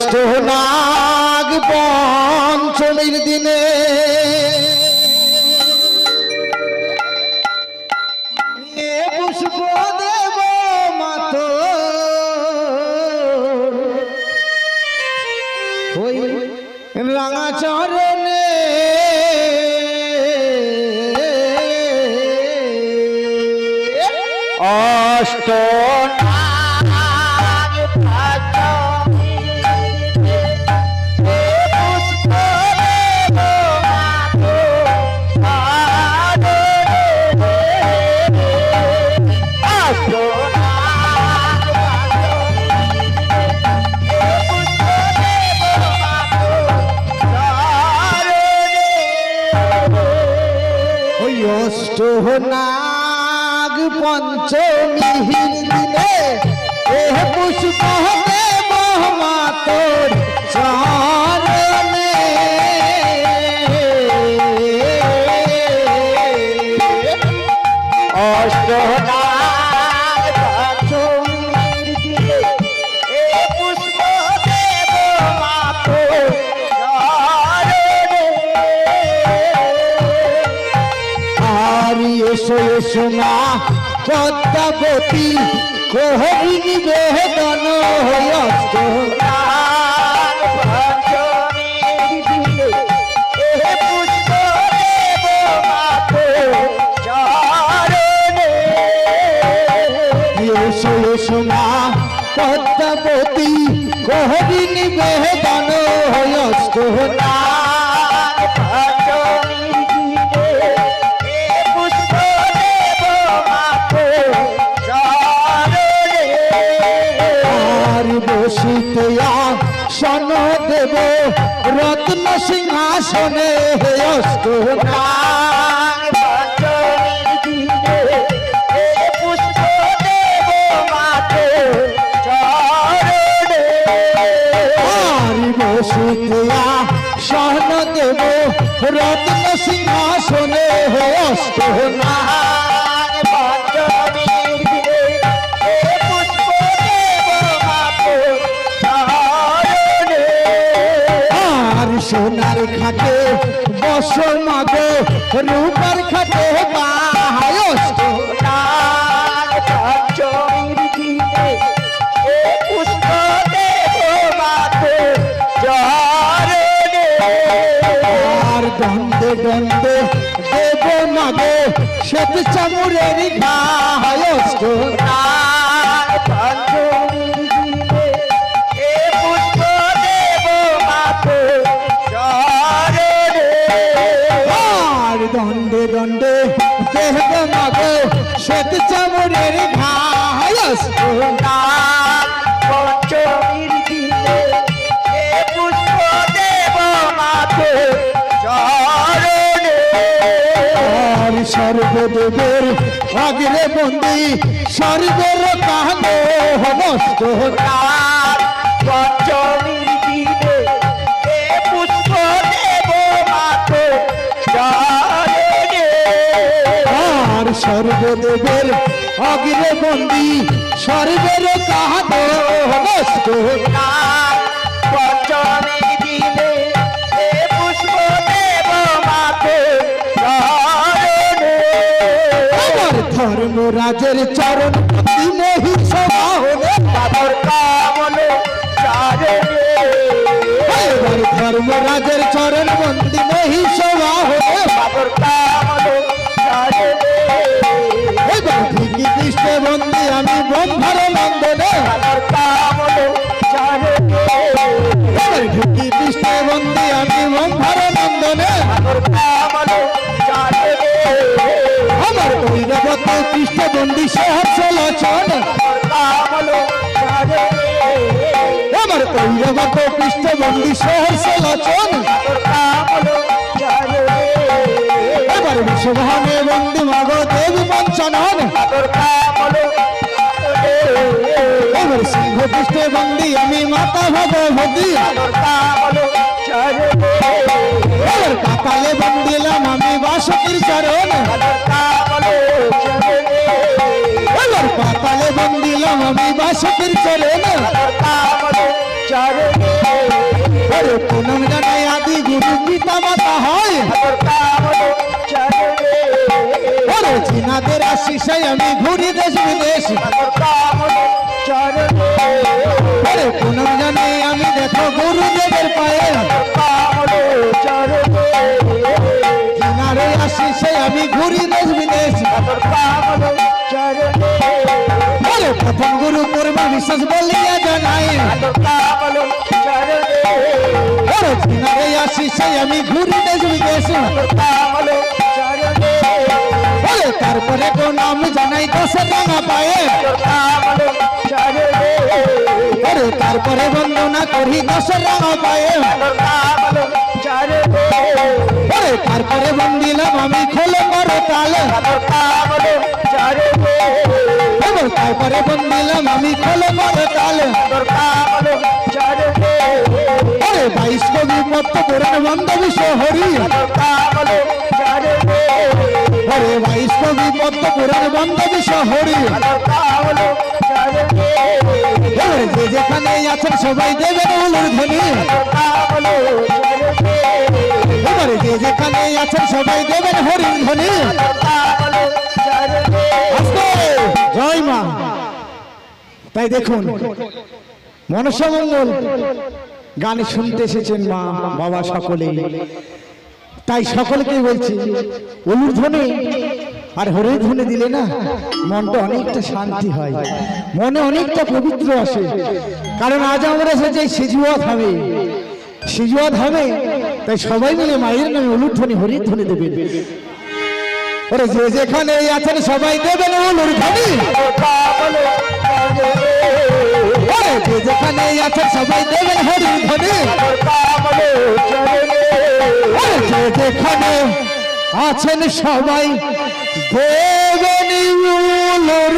নাগ পঞ্চমীর দিনে পুষ্প দেব মাত রাঙা চরণে অষ্ট নাগ পঞ্চমীর মা পদ্মাবতী কোহরিণী বেদন হয়স্ত এসো পদ্মাবতী কোহরিণী বেদন হয়স্ত আর রত্ন সিংহাসনে সন দেব রত্ন সিংহাসনে অস্ত আর বস মাগো রূপার খাটে বাহায়স্ত দ্বন্দ্বে দ্বন্দ্বে দেব মাগো শ্বেত চামুরের ঘায়স্ত দণ্ডে দণ্ডে মাগো শ্বেত চামুরের ঘায়স্ত আর সর্বদেবের অগ্রে বন্দি স্বর্গের কাহো হবস্ত সর্বদেবের অগ্রে বন্দি স্বর্গের কাহো হবস্ত পঞ্চমীর দিনে এ পুষ্প দেব মাতো চরণে ধর্মরাজের চরণ মহি সবাহনে বাবর কামল ধর্মরাজের কামল চরণে আমার কৈরবত কৃষ্ণ বন্দি সহস্র লচন কামল চরণে এবার বিশ্বভানে বন্দি মগ, দেবী পঞ্চনন। এবার সিংহ কৃষ্ণ বন্দি, আমি মাতা ভগবতী কাপালে বন্দিলাম, আমি বাসকির চরণ। বাবর কামল চরণে এবার পাতালে বন্দিলাম আমি বাসকের চলে না কামল চরণে ওরে প্রণাম জানাই আদি গুরু পিতা মাতা হয় কামল চরণে ওরে চীনাদের আশিসাই আমি ঘুরি দেশ বিদেশ কামল চরণে ওরে প্রণাম জানাই আমি দেখো গুরুদেবের পায়ে ওরে প্রথম গুরু করবা বিশ্বাস বলিয়া জানাই। ওরে চীনারে আশিসাই আমি ঘুরি দেশ ওরে তারপরে তো নাম জানাই দশে টাঙা পায়ে। তারপরে বন্দনা করি দশে টাঙা পায়ে। তারপরে বন্দিলাম আমি খোলো করো তালে। চরণে বন্দিলাম আমি খোলো করো তালে। কামল বাইশ কবি পত্ত পুরাণ বন্ধ বিশ্ব হরি। কামল বাইশ কবি পত্ত পুরাণ বন্ধ বিশ্ব হরি। কামল চরণে এবার যে যেখানে আছেন সবাই দেবেন উলুর ধ্বনি। কামল যে যেখানে আছেন সবাই দেবেন হরির ধ্বনি। তাই দেখুন মনসামঙ্গল গান শুনতে এসেছেন মা, বাবা সকলে। তাই সকলকে বলছি ধ্বনি আর হরির ধ্বনি দিলে না মনটা অনেকটা শান্তি হয়, মনে অনেকটা পবিত্র আসে। কারণ আজ আমরা এসেছি সিজুয়া ধামে সিজুয়া ধামে তাই সবাই মিলে মায়ের নামে অনুর ধ্বনি হরির ধ্বনি দেবেন। ওরে যে যেখানে আছেন সবাই দেবেন উলুর খানি ওরে যে যেখানে আছেন সবাই দেবেন হরিণ ধ্বনি। ওরে যে যেখানে আছেন সবাই দেবেন উলুর